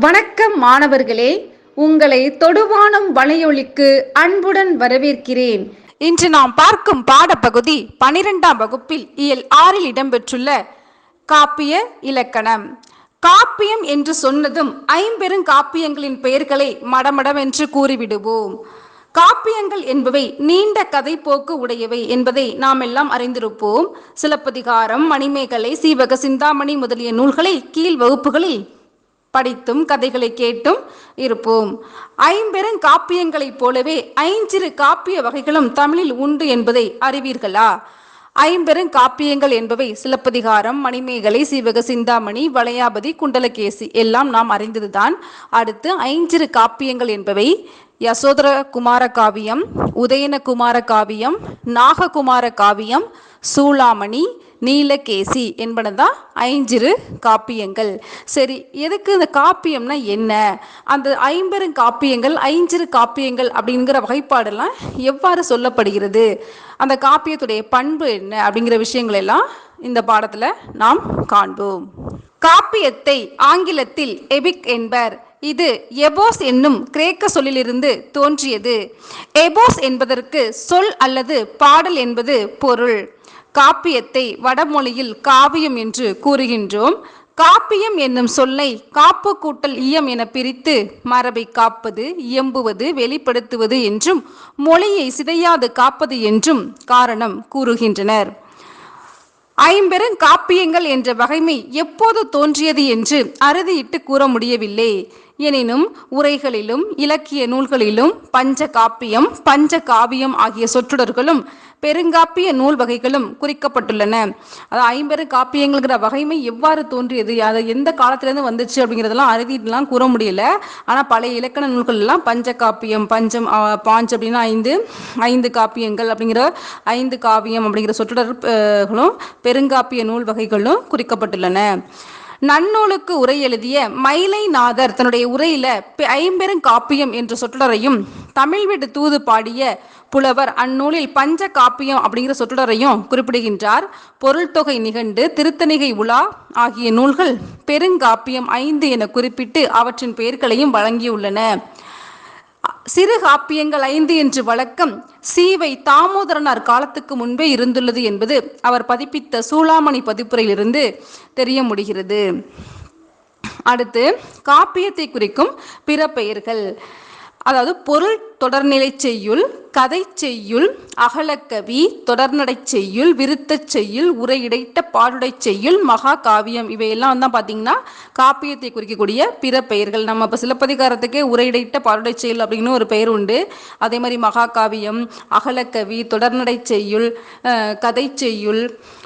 வணக்கம் மாணவர்களே உங்களை தொடுவானம் வலையொலிக்கு அன்புடன் வரவேற்கிறேன். இன்று நாம் பார்க்கும் பாடப்பகுதி பனிரெண்டாம் வகுப்பில் இயல் ஆறில் இடம்பெற்றுள்ள காப்பிய இலக்கணம். காப்பியம் என்று சொன்னதும் ஐம்பெரும் காப்பியங்களின் பெயர்களை மடமடவென்று கூறிவிடுவோம். காப்பியங்கள் என்பவை நீண்ட கதை போக்கு உடையவை என்பதை நாம் எல்லாம் அறிந்திருப்போம். சிலப்பதிகாரம் மணிமேகலை சீவக சிந்தாமணி முதலிய நூல்களை கீழ் வகுப்புகளில் படித்தும் கதைகளை கேட்டும் இருப்போம். ஐம்பெரும் காப்பியங்களைப் போலவே ஐஞ்சிறு காப்பிய வகைகளும் தமிழில் உண்டு என்பதை அறிவீர்களா? ஐம்பெரும் காப்பியங்கள் என்பவை சிலப்பதிகாரம் மணிமேகலை சீவக சிந்தாமணி வளையாபதி குண்டலகேசி எல்லாம் நாம் அறிந்ததுதான். அடுத்து ஐஞ்சிறு காப்பியங்கள் என்பவை யசோதர குமார காவியம் உதயன குமார காவியம் நாககுமார காவியம் சூளாமணி நீலகேசி என்பனதான் ஐஞ்சிறு காப்பியங்கள். சரி எதுக்கு இந்த காப்பியம்னா என்ன? அந்த ஐம்பெரும் காப்பியங்கள் ஐஞ்சிறு காப்பியங்கள் அப்படிங்கிற வகைப்பாடெல்லாம் எவ்வாறு சொல்லப்படுகிறது? அந்த காப்பியத்துடைய பண்பு என்ன அப்படிங்கிற விஷயங்கள் எல்லாம் இந்த பாடத்தில் நாம் காண்போம். காப்பியத்தை ஆங்கிலத்தில் எபிக் என்பர். இது எபோஸ் என்னும் கிரேக்க சொல்லிலிருந்து தோன்றியது. எபோஸ் என்பதற்கு சொல் அல்லது பாடல் என்பது பொருள். காப்பியத்தை வடமொழியில் காவியம் என்று கூறுகின்றோம். காப்பியம் என்னும் சொல்லை காப்பு கூட்டல் இயம் என பிரித்து மரபை காப்பது இயம்புவது வெளிப்படுத்துவது என்றும் மொழியை சிதையாது காப்பது என்றும் காரணம் கூறுகின்றனர். ஐம்பெரும் காப்பியங்கள் என்ற வகைமை எப்போது தோன்றியது என்று அறுதியிட்டு கூற முடியவில்லை. எனினும் உரைகளிலும் இலக்கிய நூல்களிலும் பஞ்ச காப்பியம் பஞ்ச காவியம் ஆகிய சொற்றொடர்களும் பெருங்காப்பிய நூல் வகைகளும் குறிக்கப்பட்டுள்ளன. அது ஐம்பெரும் காப்பியங்கள்ங்கிற வகைமை எவ்வாறு தோன்றியது? அது எந்த காலத்திலேருந்து வந்துச்சு அப்படிங்கிறதெல்லாம் அறுதிட்டுலாம் கூற முடியல. ஆனால் பழைய இலக்கண நூல்கள்லாம் பஞ்ச காப்பியம் பஞ்சம் பாஞ்சு பாஞ்ச் அப்படின்னா ஐந்து ஐந்து காப்பியங்கள் அப்படிங்கிற ஐந்து காவியம் அப்படிங்கிற சொற்றொடர்களும் பெருங்காப்பிய நூல் வகைகளும் குறிக்கப்பட்டுள்ளன. நன்னூலுக்கு உரை எழுதிய மயிலைநாதர் தன்னுடைய உரையில பெ- ஐம்பெரும் காப்பியம் என்ற சொற்றொடரையும் தமிழ் வீடு தூது பாடிய புலவர் அந்நூலில் பஞ்ச காப்பியம் அப்படிங்கிற சொற்றொடரையும் குறிப்பிடுகின்றார். பொருள் தொகை நிகண்டு திருத்தணிகை உலா ஆகிய நூல்கள் பெருங்காப்பியம் ஐந்து என குறிப்பிட்டு அவற்றின் பெயர்களையும் வழங்கியுள்ளன. சிறு காப்பியங்கள் ஐந்து என்று வழக்கம் சீவை தாமோதரனார் காலத்துக்கு முன்பே இருந்துள்ளது என்பது அவர் பதிப்பித்த சூளாமணி பதிப்புரையிலிருந்து தெரிய முடிகிறது. அடுத்து காப்பியத்தை குறிக்கும் பிற பெயர்கள். அதாவது பொருள் தொடர்நிலை செய்யுள் கதை செய்யுள் அகலக்கவி தொடர்நடை செய்யுள் விருத்தச் செய்யுள் உரையிடைத்த பாடுடை செய்யுள் மகா காவியம் இவையெல்லாம் தான் பார்த்தீங்கன்னா காப்பியத்தை குறிக்கக்கூடிய பிற பெயர்கள். நம்ம இப்போ சிலப்பதிகாரத்துக்கே உரையிடைத்த பாடுடை செய்யுள் அப்படின்னு ஒரு பெயர் உண்டு. அதே மாதிரி மகா காவியம் அகலக்கவி தொடர்நடை செய்யுள் கதை செய்யுள்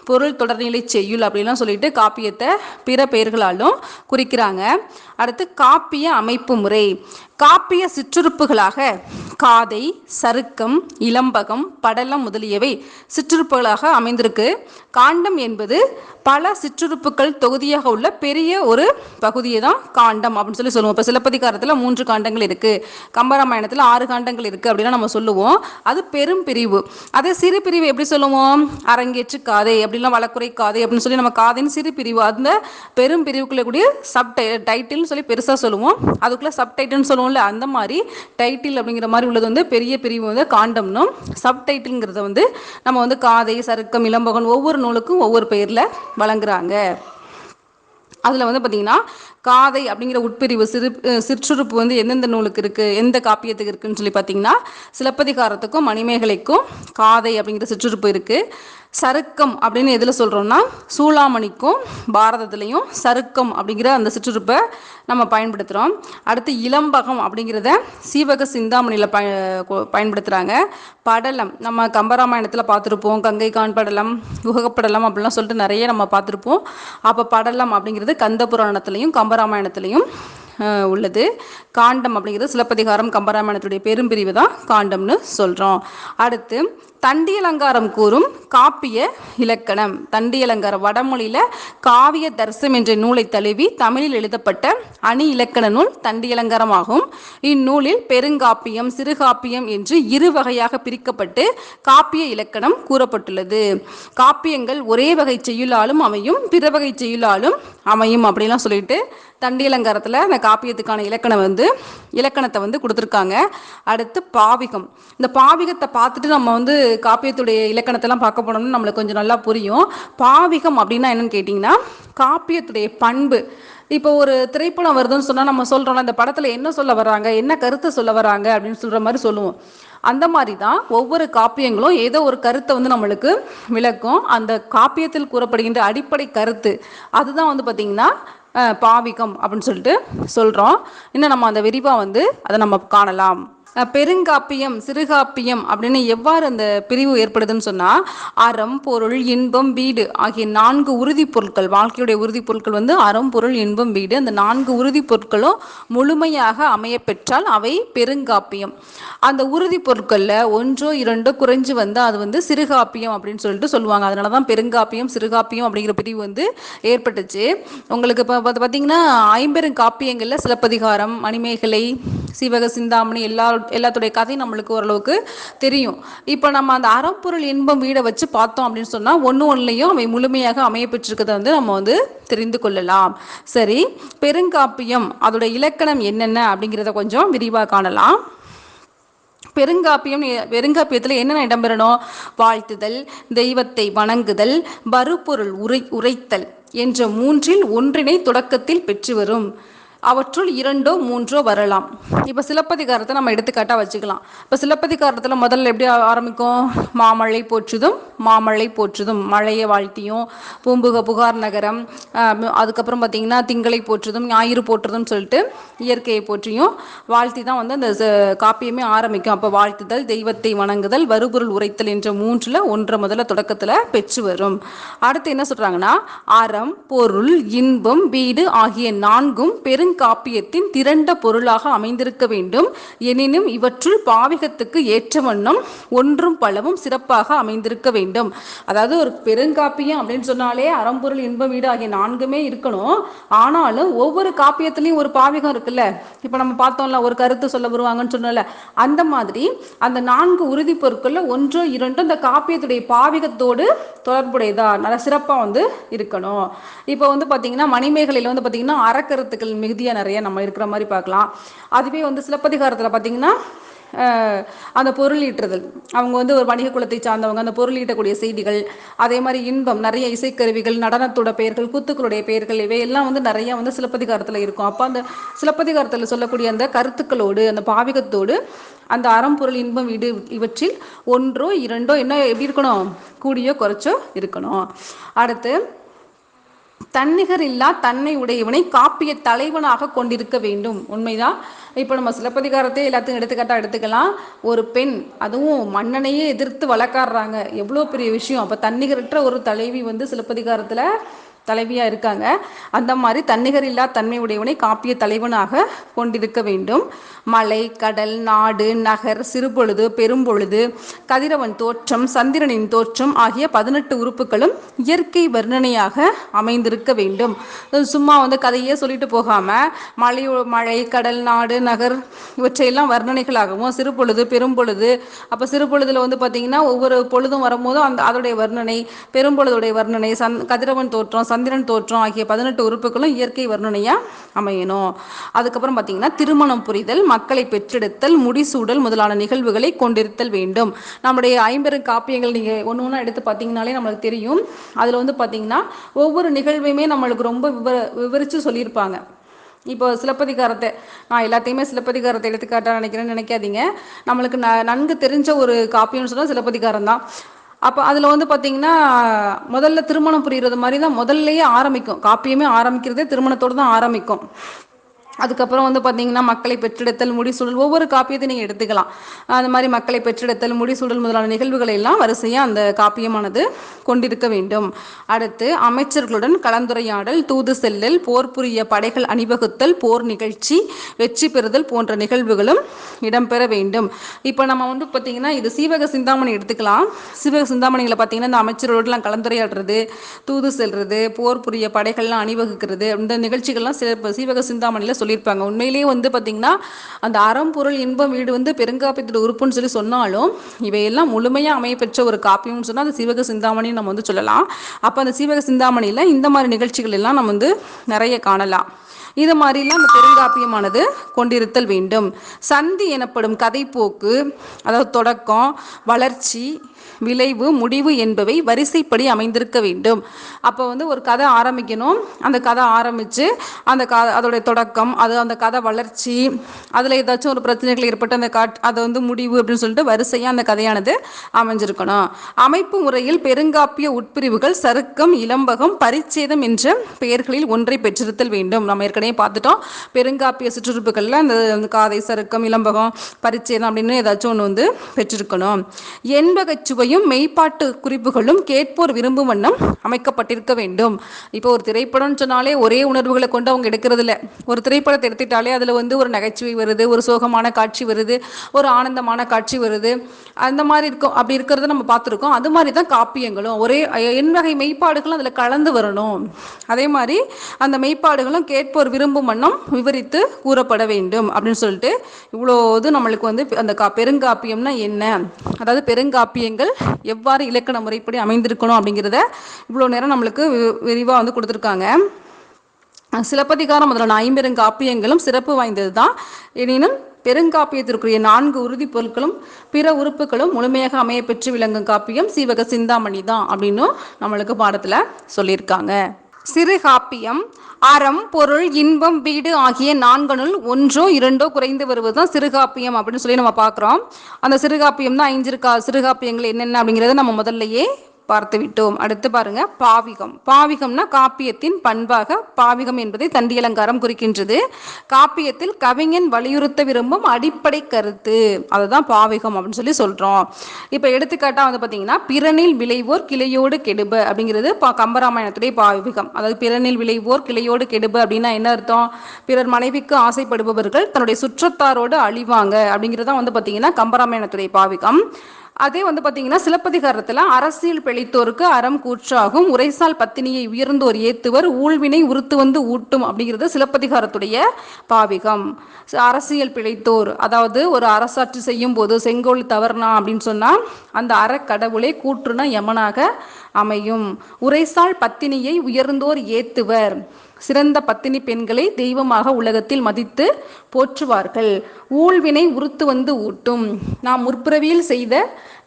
பொருள் தொடர்நிலை செய்யுள் அப்படின்லாம் சொல்லிட்டு காப்பியத்தை பிற பெயர்களாலும் குறிக்கிறாங்க. அடுத்து காப்பிய அமைப்பு முறை. காப்பிய சிற்றுறுப்புகளாக காதை சருக்கம் இளம்பகம் படலம் முதலியவை சிற்றுறுப்புகளாக அமைந்திருக்கு. காண்டம் என்பது பல சிற்றுறுப்புகள் தொகுதியாக உள்ள பெரிய ஒரு பகுதியை தான் காண்டம் அப்படின்னு சொல்லி சொல்லுவோம். இப்போ சிலப்பதிகாரத்தில் மூன்று காண்டங்கள் இருக்குது கம்பராமாயணத்தில் ஆறு காண்டங்கள் இருக்குது அப்படின்னா நம்ம சொல்லுவோம். அது பெரும் பிரிவு. அதே சிறு பிரிவு எப்படி சொல்லுவோம்? அரங்கேற்று காதை அப்படிலாம் வழக்குறை காதை அப்படின்னு சொல்லி நம்ம காதின் சிறு பிரிவு அந்த பெரும் பிரிவுக்குள்ள கூடிய சப் டைட்டில்னு சொல்லி பெருசாக சொல்லுவோம். அதுக்குள்ள சப் டைட்டில்னு சொல்லுவோம்ல அந்த மாதிரி டைட்டில் அப்படிங்கிற மாதிரி உள்ளது வந்து பெரிய பிரிவு வந்து காண்டம்னும். சப் டைட்டில்ங்கிறத வந்து நம்ம வந்து காதை சருக்கம் இளம்பகன் ஒவ்வொரு நூலுக்கும் ஒவ்வொரு பெயரில் வழங்குறாங்க. அதில் வந்து பார்த்தீங்கன்னா காதை அப்படிங்கிற உட்பிரிவு சிறு சிற்றுறுப்பு வந்து எந்தெந்த நூலுக்கு இருக்குது எந்த காப்பியத்துக்கு இருக்குன்னு சொல்லி பார்த்தீங்கன்னா சிலப்பதிகாரத்துக்கும் மணிமேகலைக்கும் காதை அப்படிங்கிற சிற்றுறுப்பு இருக்குது சருக்கம் அப்படின்னு எதில் சொல்கிறோம்னா சூளாமணிக்கும் பாரதத்துலேயும் சருக்கம் அப்படிங்கிற அந்த சிற்றுறுப்பை நம்ம பயன்படுத்துகிறோம் அடுத்து இளம்பகம் அப்படிங்கிறத சீவக சிந்தாமணியில் பய பயன்படுத்துகிறாங்க படலம் நம்ம கம்பராமாயணத்தில் பார்த்துருப்போம். கங்கை கான் படலம் குகப்படலம் அப்படிலாம் சொல்லிட்டு நிறைய நம்ம பார்த்துருப்போம். அப்போ படலம் அப்படிங்கிறது கந்த புராணத்துலேயும் கம்பராமாயணத்துலேயும் உள்ளது. காண்டம் அப்படிங்கிறது சிலப்பதிகாரம் கம்பராமாயணத்துடைய பெரும்பிரிவு தான் காண்டம்னு சொல்கிறோம் அடுத்து தண்டியலங்காரம் கூறும் காப்பிய இலக்கணம். தண்டியலங்காரம் வடமொழியில் காவிய தர்சம் என்ற நூலை தழுவி தமிழில் எழுதப்பட்ட அணி இலக்கண நூல் தண்டியலங்காரமாகும். ஆகும் இந்நூலில் பெருங்காப்பியம் சிறுகாப்பியம் என்று இரு வகையாக பிரிக்கப்பட்டு காப்பிய இலக்கணம் கூறப்பட்டுள்ளது. காப்பியங்கள் ஒரே வகை செய்யுளாலும் அமையும் பிற வகை செய்யுளாலும் அமையும் அப்படிலாம் சொல்லிட்டு தண்டியலங்காரத்தில் அந்த காப்பியத்துக்கான இலக்கணம் வந்து இலக்கணத்தை வந்து கொடுத்துருக்காங்க. அடுத்து பாவிகம். இந்த பாவிகத்தை பார்த்துட்டு நம்ம வந்து காப்பியத்துடைய இலக்கணத்தெல்லாம் பார்க்க போனோம்னு நம்மளுக்கு கொஞ்சம் நல்லா புரியும். பாவிகம் அப்படின்னா என்னன்னு கேட்டிங்கன்னா காப்பியத்துடைய பண்பு. இப்போ ஒரு திரைப்படம் வருதுன்னு சொன்னால் நம்ம சொல்கிறோம்ல இந்த படத்தில் என்ன சொல்ல வராங்க என்ன கருத்தை சொல்ல வராங்க அப்படின்னு சொல்கிற மாதிரி சொல்லுவோம். அந்த மாதிரி தான் ஒவ்வொரு காப்பியங்களும் ஏதோ ஒரு கருத்தை வந்து நம்மளுக்கு விளக்கும். அந்த காப்பியத்தில் கூறப்படுகின்ற அடிப்படை கருத்து. அதுதான் வந்து பார்த்திங்கன்னா பாவிகம் அப்படின்னு சொல்லிட்டு சொல்கிறோம் இன்னும் நம்ம அந்த விரிவாக வந்து அதை நம்ம காணலாம். பெருங்காப்பியம் சிறுகாப்பியம் அப்படின்னு எவ்வாறு அந்த பிரிவு ஏற்படுதுன்னு சொன்னால் அறம் பொருள் இன்பம் வீடு ஆகிய நான்கு உறுதி பொருட்கள் வாழ்க்கையுடைய உறுதி பொருட்கள் வந்து அறம் பொருள் இன்பம் வீடு அந்த நான்கு உறுதி பொருட்களும் முழுமையாக அமைய பெற்றால் அவை பெருங்காப்பியம். அந்த உறுதி பொருட்களில் ஒன்றோ இரண்டோ குறைஞ்சு வந்து அது வந்து சிறுகாப்பியம் அப்படின்னு சொல்லிட்டு சொல்லுவாங்க. அதனால தான் பெருங்காப்பியம் சிறுகாப்பியம் அப்படிங்கிற பிரிவு வந்து ஏற்பட்டுச்சு. உங்களுக்கு இப்போ பார்த்து பார்த்தீங்கன்னா ஐம்பெருங்காப்பியங்களில் சிலப்பதிகாரம் மணிமேகலை சிவக சிந்தாமணி எல்லா எல்லாத்துடைய கதையும் நம்மளுக்கு ஓரளவுக்கு தெரியும். இப்போ நம்ம அந்த அறப்பொருள் இன்பம் வீடை வச்சு பார்த்தோம் அப்படின்னு சொன்னால் ஒன்று ஒன்றுலையும் அவை முழுமையாக அமைய பெற்றிருக்கிறத வந்து நம்ம வந்து தெரிந்து கொள்ளலாம். சரி பெருங்காப்பியம் அதோட இலக்கணம் என்னென்ன அப்படிங்கிறத கொஞ்சம் விரிவாக காணலாம். பெருங்காப்பியம் பெருங்காப்பியத்தில் என்னென்ன இடம்பெறணும்? வாழ்த்துதல் தெய்வத்தை வணங்குதல் பருப்பொருள் உரை உரைத்தல் என்ற மூன்றில் ஒன்றினை தொடக்கத்தில் பெற்று வரும். அவற்றுள் இரண்டோ மூன்றோ வரலாம். இப்போ சிலப்பதிகாரத்தை நம்ம எடுத்துக்காட்டாக வச்சுக்கலாம். இப்போ சிலப்பதிகாரத்தில் முதல்ல எப்படி ஆரம்பிக்கும்? மாமழை போற்றுதும் மாமழை போற்றுதும். மழையை வாழ்த்தியும் பூம்புக புகார் நகரம் அதுக்கப்புறம் பார்த்திங்கன்னா திங்களை போற்றுதும் ஞாயிறு போற்றுதும் சொல்லிட்டு இயற்கையை போற்றியும் வாழ்த்தி தான் வந்து அந்த ச- காப்பியமே ஆரம்பிக்கும். அப்போ வாழ்த்துதல் தெய்வத்தை வணங்குதல் வருபொருள் உரைத்தல் என்ற மூன்றில் ஒன்றை முதல்ல தொடக்கத்தில் பெற்று வரும். அடுத்து என்ன சொல்கிறாங்கன்னா அறம் பொருள் இன்பம் வீடு ஆகிய நான்கும் பெருங்காப்பியத்தின் திரண்ட பொருளாக அமைந்திருக்க வேண்டும். எனினும் இவற்றுள் பாவிகத்துக்கு ஏற்ற வண்ணம் ஒன்றும் பலவும் சிறப்பாக அமைந்திருக்க வேண்டும். அதாவது ஒரு பெருங்காப்பியம் அப்படின்னு சொன்னாலே அறம்பொருள் இன்ப வீடு ஆகிய நான்குமே இருக்கணும். ஆனாலும் ஒவ்வொரு காப்பியத்திலையும் ஒரு பாவிகம் இருக்குல்ல? இப்போ நம்ம பார்த்தோம்ல ஒரு கருத்து சொல்ல வருவாங்கன்னு சொன்னோம்ல. அந்த மாதிரி அந்த நான்கு உறுதி பொருட்கள்ல ஒன்றோ இரண்டோ அந்த காப்பியத்துடைய பாவிகத்தோடு தொடர்புடையதா? நல்ல சிறப்பாக வந்து இருக்கணும். இப்போ வந்து பார்த்தீங்கன்னா மணிமேகலையில் வந்து பார்த்தீங்கன்னா அறக்கருத்துக்கள் மிகுதியாக நிறைய நம்ம இருக்கிற மாதிரி பார்க்கலாம். அதுவே வந்து சிலப்பதிகாரத்தில் பார்த்தீங்கன்னா அந்த பொருள் ஈட்டுறதல் அவங்க வந்து ஒரு வணிக குலத்தை சார்ந்தவங்க அந்த பொருள் ஈட்டக்கூடிய செய்திகள் அதே மாதிரி இன்பம் நிறைய இசைக்கருவிகள் நடனத்தோட பெயர்கள் கூத்துக்களுடைய பெயர்கள் இவையெல்லாம் வந்து நிறைய வந்து சிலப்பதிகாரத்தில் இருக்கும். அப்போ அந்த சிலப்பதிகாரத்தில் சொல்லக்கூடிய அந்த கருத்துக்களோடு அந்த பாவிகத்தோடு அந்த அறம்பொருள் இன்பம் வீடு இவற்றில் ஒன்றோ இரண்டோ என்ன எப்படி இருக்கணும்? கூடியோ குறைச்சோ இருக்கணும். அடுத்து தன்னிகர் இல்லா தன்னை உடையவனை காப்பிய தலைவனாக கொண்டிருக்க வேண்டும். உண்மைதான்? இப்போ நம்ம சிலப்பதிகாரத்தை எல்லாத்தையும் எடுத்துக்காட்டா எடுத்துக்கலாம். ஒரு பெண் அதுவும் மன்னனையே எதிர்த்து வழக்காடுறாங்க. எவ்வளோ பெரிய விஷயம். அப்போ தன்னிகரற்ற ஒரு தலைவி வந்து சிலப்பதிகாரத்தில் தலைவியாக இருக்காங்க. அந்த மாதிரி தன்னிகர் இல்லா தன்மை உடையவனை காப்பிய தலைவனாக கொண்டிருக்க வேண்டும். மலை கடல் நாடு நகர் சிறுபொழுது பெரும்பொழுது கதிரவன் தோற்றம் சந்திரனின் தோற்றம் ஆகிய பதினெட்டு உறுப்புகளும் இயற்கை வர்ணனையாக அமைந்திருக்க வேண்டும். சும்மா வந்து கதையே சொல்லிட்டு போகாமல் மலை மழை கடல் நாடு நகர் இவற்றையெல்லாம் வர்ணனைகளாகவும் சிறுபொழுது பெரும்பொழுது அப்போ சிறுபொழுதில் வந்து பார்த்தீங்கன்னா ஒவ்வொரு பொழுதும் வரும்போதும் அந்த அதோடைய வர்ணனை பெரும்பொழுதுடைய வர்ணனை சந் கதிரவன் தோற்றம் சந்திரன் தோற்றம் ஆகிய பதினெட்டு உறுப்புகளும் இயற்கை வர்ணனையாக அமையணும். அதுக்கப்புறம் பார்த்தீங்கன்னா திருமணம் புரிதல் மக்களை பெற்றெடுத்தல் முடிசூடல் முதலான நிகழ்வுகளை கொண்டிருத்தல் வேண்டும். நம்முடைய ஐம்பெரும் காப்பியங்கள் நீங்கள் ஒன்று ஒன்றா எடுத்து பார்த்தீங்கனாலே நம்மளுக்கு தெரியும். அதில் வந்து பார்த்தீங்கன்னா ஒவ்வொரு நிகழ்வையுமே நம்மளுக்கு ரொம்ப விவர விவரித்து சொல்லியிருப்பாங்க. இப்போ சிலப்பதிகாரத்தை நான் எல்லாத்தையுமே சிலப்பதிகாரத்தை எடுத்துக்காட்டா நினைக்கிறேன்னு நினைக்காதீங்க. நம்மளுக்கு ந நன்கு தெரிஞ்ச ஒரு காப்பியம்னு சொன்னால் சிலப்பதிகாரம் தான் அப்போ அதில் வந்து பார்த்தீங்கன்னா முதல்ல திருமணம் புரிகிறது மாதிரி தான் முதல்லையே ஆரம்பிக்கும். காப்பியமே ஆரம்பிக்கிறதே திருமணத்தோடு தான் ஆரம்பிக்கும். அதுக்கப்புறம் வந்து பார்த்தீங்கன்னா மக்களை பெற்றெடுத்தல் முடிசூழல் ஒவ்வொரு காப்பியத்தை நீங்கள் எடுத்துக்கலாம். அந்த மாதிரி மக்களை பெற்றெடுத்தல் முடிசூழல் முதலான நிகழ்வுகளை எல்லாம் வரிசையாக அந்த காப்பியமானது கொண்டிருக்க வேண்டும். அடுத்து அமைச்சர்களுடன் கலந்துரையாடல் தூது செல்லல் போர் புரிய படைகள் அணிவகுத்தல் போர் நிகழ்ச்சி வெற்றி பெறுதல் போன்ற நிகழ்வுகளும் இடம்பெற வேண்டும். இப்போ நம்ம வந்து பார்த்தீங்கன்னா இது சீவக சிந்தாமணி எடுத்துக்கலாம். சீவக சிந்தாமணிகளை பார்த்தீங்கன்னா இந்த அமைச்சர்களோடலாம் கலந்துரையாடுறது தூது செல்றது போர் புரிய படைகள்லாம் அணிவகுக்கிறது இந்த நிகழ்ச்சிகள்லாம் சில சீவக சிந்தாமணியில் சொல்லியிருப்பாங்க. உண்மையிலேயே வந்து பார்த்திங்கன்னா அந்த அறம் பொருள் இன்பம் வீடு வந்து பெருங்காப்பியத்தோட உறுப்புன்னு சொல்லி சொன்னாலும் இவையெல்லாம் முழுமையாக அமையப்பெற்ற ஒரு காப்பியம்னு சொன்னால் அந்த சீவக சிந்தாமணி நம்ம வந்து சொல்லலாம். அப்போ அந்த சீவக சிந்தாமணியில் இந்த மாதிரி நிகழ்ச்சிகள் எல்லாம் நம்ம வந்து நிறைய காணலாம். இது மாதிரிலாம் அந்த பெருங்காப்பியமானது கொண்டிருத்தல் வேண்டும். சந்தி எனப்படும் கதைப்போக்கு அதாவது தொடக்கம் வளர்ச்சி விளைவு முடிவு என்பவை வரிசைப்படி அமைந்திருக்க வேண்டும். அப்போ வந்து ஒரு கதை ஆரம்பிக்கணும். அந்த கதை ஆரம்பித்து அந்த க அதோடைய தொடக்கம் அது அந்த கதை வளர்ச்சி அதில் ஏதாச்சும் ஒரு பிரச்சனைகள் ஏற்பட்டு அந்த காட் அதை வந்து முடிவு அப்படின்னு சொல்லிட்டு வரிசையாக அந்த கதையானது அமைஞ்சிருக்கணும். அமைப்பு முறையில் பெருங்காப்பிய உட்பிரிவுகள் சருக்கம் இளம்பகம் பரிச்சேதம் என்ற பெயர்களில் ஒன்றை பெற்றிருத்தல் வேண்டும். நம்ம ஏற்கனவே பார்த்துட்டோம். பெருங்காப்பிய சிற்றுறுப்புகளில் அந்த அந்த காதை சருக்கம் இளம்பகம் பரிச்சேதம் அப்படின்னு ஏதாச்சும் ஒன்று வந்து பெற்றிருக்கணும். என்பகச் சுவையும் மெய்ப்பாட்டு குறிப்புகளும் கேட்போர் விரும்பும் வண்ணம் அமைக்கப்பட்டிருக்க வேண்டும். இப்போ ஒரு திரைப்படம்னு சொன்னாலே ஒரே உணர்வுகளை கொண்டு அவங்க எடுக்கிறது இல்லை ஒரு திரைப்படத்தை எடுத்துட்டாலே அதில் வந்து ஒரு நகைச்சுவை வருது ஒரு சோகமான காட்சி வருது ஒரு ஆனந்தமான காட்சி வருது. அந்த மாதிரி இருக்கும் அப்படி இருக்கிறத நம்ம பார்த்துருக்கோம். அது மாதிரி தான் காப்பியங்களும். ஒரே என் வகை மெய்ப்பாடுகளும் அதில் கலந்து வரணும். அதே மாதிரி அந்த மெய்ப்பாடுகளும் கேட்போர் விரும்பும் வண்ணம் விவரித்து கூறப்பட வேண்டும் அப்படின்னு சொல்லிட்டு இவ்வளோ இது நம்மளுக்கு வந்து அந்த கா பெருங்காப்பியம்னா என்ன? அதாவது பெருங்காப்பியங்கள் எவ்வாறு இலக்கண முறைப்படி அமைந்திருக்கணும் அப்படிங்கிறத இவ்வளோ நேரம் நம்மளுக்கு விரிவாக வந்து கொடுத்துருக்காங்க. சிலப்பதிகாரம் முதலான ஐம்பெருங்காப்பியங்களும் சிறப்பு வாய்ந்தது தான் எனினும் பெருங்காப்பியத்திற்குரிய நான்கு உறுதிப் பொருட்களும் பிற உறுப்புகளும் முழுமையாக அமைய பெற்று விளங்கும் காப்பியம் சீவக சிந்தாமணி தான் அப்படின்னு நம்மளுக்கு பாடத்தில் சொல்லியிருக்காங்க. சிறு காப்பியம் அறம் பொருள் இன்பம் வீடு ஆகிய நான்கனுள் ஒன்றோ இரண்டோ குறைந்து வருவது தான் சிறுகாப்பியம் அப்படின்னு சொல்லி நம்ம பார்க்குறோம். அந்த சிறுகாப்பியம் தான் ஐஞ்சிருக்கா சிறுகாப்பியங்கள் என்னென்ன அப்படிங்கிறத நம்ம முதல்லயே பார்த்து விட்டோம். அடுத்து பாருங்க பாவிகம். பாவிகம்னா காப்பியத்தின் பண்பாக பாவிகம் என்பதை தண்டியலங்காரம் குறிக்கின்றது. காப்பியத்தில் கவிஞன் வலியுறுத்த விரும்பும் அடிப்படை கருத்து. அதுதான் பாவிகம் அப்படின்னு சொல்லி சொல்றோம். இப்போ எடுத்துக்காட்டா வந்து பார்த்தீங்கன்னா பிறனில் விளைவோர் கிளையோடு கெடுப அப்படிங்கிறது பா கம்பராமாயணத்துடைய பாவிகம். அதாவது பிறனில் விளைவோர் கிளையோடு கெடுப அப்படின்னா என்ன அர்த்தம்? பிறர் மனைவிக்கு ஆசைப்படுபவர்கள் தன்னுடைய சுற்றத்தாரோடு அழிவாங்க அப்படிங்கிறதான் வந்து பார்த்தீங்கன்னா கம்பராமாயணத்துடைய பாவிகம். அதே வந்து பார்த்தீங்கன்னா சிலப்பதிகாரத்தில் அரசியல் பிழைத்தோருக்கு அறம் கூற்றாகும் உரைசால் பத்தினியை உயர்ந்தோர் ஏத்துவர் ஊழ்வினை உறுத்து வந்து ஊட்டும் அப்படிங்கிறது சிலப்பதிகாரத்துடைய பாவிகம். அரசியல் பிழைத்தோர் அதாவது ஒரு அரசாட்சி செய்யும் போது செங்கோல் தவறுனா அப்படின்னு சொன்னால் அந்த அறக்கடவுளே கூற்றுனா யமனாக அமையும். உரைசால் பத்தினியை உயர்ந்தோர் ஏத்துவர். சிறந்த பத்தினி பெண்களை தெய்வமாக உலகத்தில் மதித்து போற்றுவார்கள். ஊழ்வினை உறுத்து வந்து ஊட்டும். நாம் முற்பிறவியில் செய்த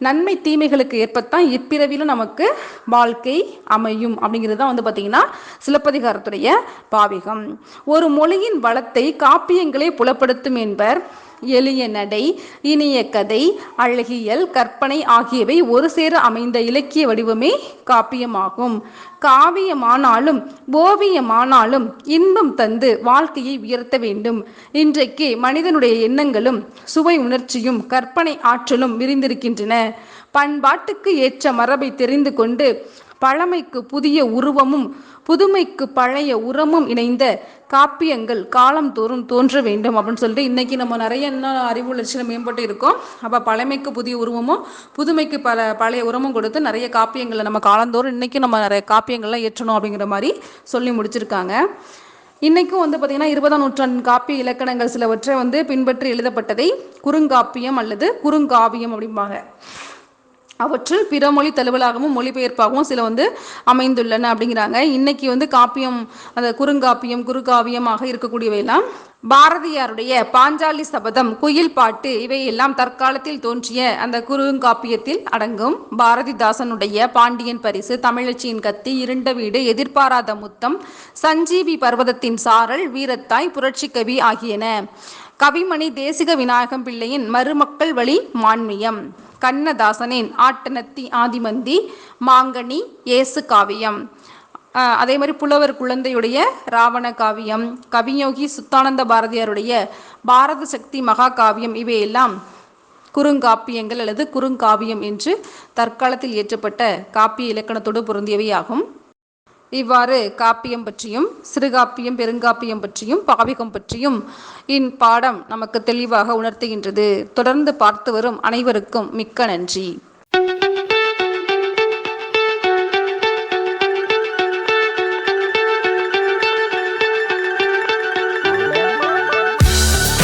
நன்மை தீமைகளுக்கு ஏற்பத்தான் இப்பிறவிலும் நமக்கு வாழ்க்கை அமையும் அப்படிங்கிறது தான் வந்து பார்த்தீங்கன்னா சிலப்பதிகாரத்துடைய பாவிகம். ஒரு மொழியின் வளத்தை காப்பியங்களே புலப்படுத்தும் என்பர் எளிய நடை இனிய கதை அழகியல் கற்பனை ஆகியவை ஒரு சேர அமைந்த இலக்கிய வடிவமே காப்பியமாகும். காவியமானாலும் ஓவியமானாலும் இன்பம் தந்து வாழ்க்கையை உயர்த்த வேண்டும். இன்றைக்கு மனிதனுடைய எண்ணங்களும் சுவை உணர்ச்சியும் கற்பனை ஆற்றலும் விரிந்திருக்கின்றன. பண்பாட்டுக்கு ஏற்ற மரபை தெரிந்து கொண்டு பழமைக்கு புதிய உருவமும் புதுமைக்கு பழைய உரமும் இணைந்த காப்பியங்கள் காலம்தோறும் தோன்ற வேண்டும் அப்படின்னு சொல்லிட்டு இன்னைக்கு நம்ம நிறைய என்ன அறிவு வளர்ச்சியில் மேம்பட்டு இருக்கோம். அப்போ பழமைக்கு புதிய உருவமும் புதுமைக்கு பல பழைய உரமும் கொடுத்து நிறைய காப்பியங்களை நம்ம காலந்தோறும் இன்னைக்கு நம்ம நிறைய காப்பியங்கள்லாம் ஏற்றணும் அப்படிங்கிற மாதிரி சொல்லி முடிச்சிருக்காங்க. இன்றைக்கும் வந்து பார்த்திங்கன்னா இருபதாம் நூற்றாண்டு காப்பிய இலக்கணங்கள் சிலவற்றை வந்து பின்பற்றி எழுதப்பட்டதை குறுங்காப்பியம் அல்லது குறுங்காவியம் அப்படிம்பாங்க. அவற்றில் பிற மொழி தழுவலாகவும் மொழிபெயர்ப்பாகவும் சில வந்து அமைந்துள்ளன அப்படிங்கிறாங்க. இன்னைக்கு வந்து காப்பியம் அந்த குறுங்காப்பியம் குறுகாவியமாக இருக்கக்கூடியவையெல்லாம் பாரதியாருடைய பாஞ்சாலி சபதம் குயில் பாட்டு இவையெல்லாம் தற்காலத்தில் தோன்றிய அந்த குறுங்காப்பியத்தில் அடங்கும் பாரதிதாசனுடைய பாண்டியன் பரிசு தமிழச்சியின் கத்தி இருண்ட வீடு எதிர்பாராத முத்தம் சஞ்சீவி பர்வதத்தின் சாரல் வீரத்தாய் புரட்சிக்கவி ஆகியன. கவிமணி தேசிக விநாயகம் பிள்ளையின் மருமக்கள் வழி மான்மியம். கண்ணதாசனின் ஆட்டனத்தி ஆதிமந்தி மாங்கனி ஏசு காவியம். அதே மாதிரி புலவர் குழந்தையுடைய ராவண காவியம் கவியோகி சுத்தானந்த பாரதியாருடைய பாரத சக்தி மகாகாவியம் இவையெல்லாம் குறுங்காப்பியங்கள் அல்லது குறுங்காவியம் என்று தற்காலத்தில் இயற்றப்பட்ட காப்பிய இலக்கணத்தோடு பொருந்தியவையாகும். இவ்வாறு காப்பியம் பற்றியும் சிறுகாப்பியம் பெருங்காப்பியம் பற்றியும் பாவிகம் பற்றியும் இப்பாடம் நமக்கு தெளிவாக உணர்த்துகின்றது. தொடர்ந்து பார்த்து வரும் அனைவருக்கும் மிக்க நன்றி.